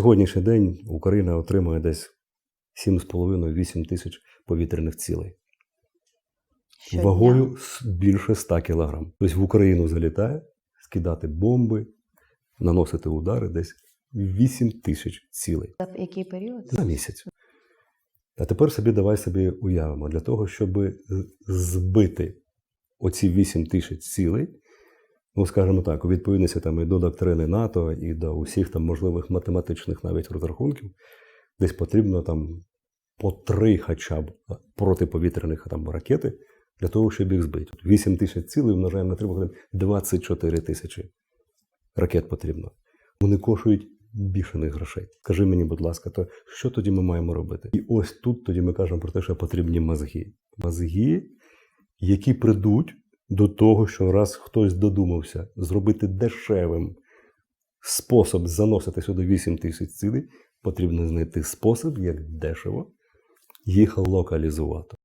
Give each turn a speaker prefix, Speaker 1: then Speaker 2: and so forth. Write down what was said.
Speaker 1: Сьогоднішній день Україна отримує десь 7,5-8 тисяч повітряних цілей.
Speaker 2: Щодня.
Speaker 1: Вагою більше 100 кілограм. Тобто в Україну залітає скидати бомби, наносити удари десь 8 тисяч цілей
Speaker 2: За який період?
Speaker 1: за місяць. А тепер собі давай собі уявимо, для того, щоб збити оці 8 тисяч цілей, ну скажімо так, у відповідності там і до доктрини НАТО, і до усіх там можливих математичних навіть розрахунків, десь потрібно там по три хоча б протиповітряних там ракети для того, щоб їх збити. 8 тисяч цілей множаємо на 3 виходить 24 тисячі ракет потрібно. Вони коштують бішених грошей. Скажи мені, будь ласка, то що тоді ми маємо робити? І ось тут тоді ми кажемо про те, що потрібні мозги. Мозги, які придуть до того, що раз хтось додумався зробити дешевим спосіб заносити сюди 8 тисяч цілей, потрібно знайти спосіб, як дешево їх локалізувати.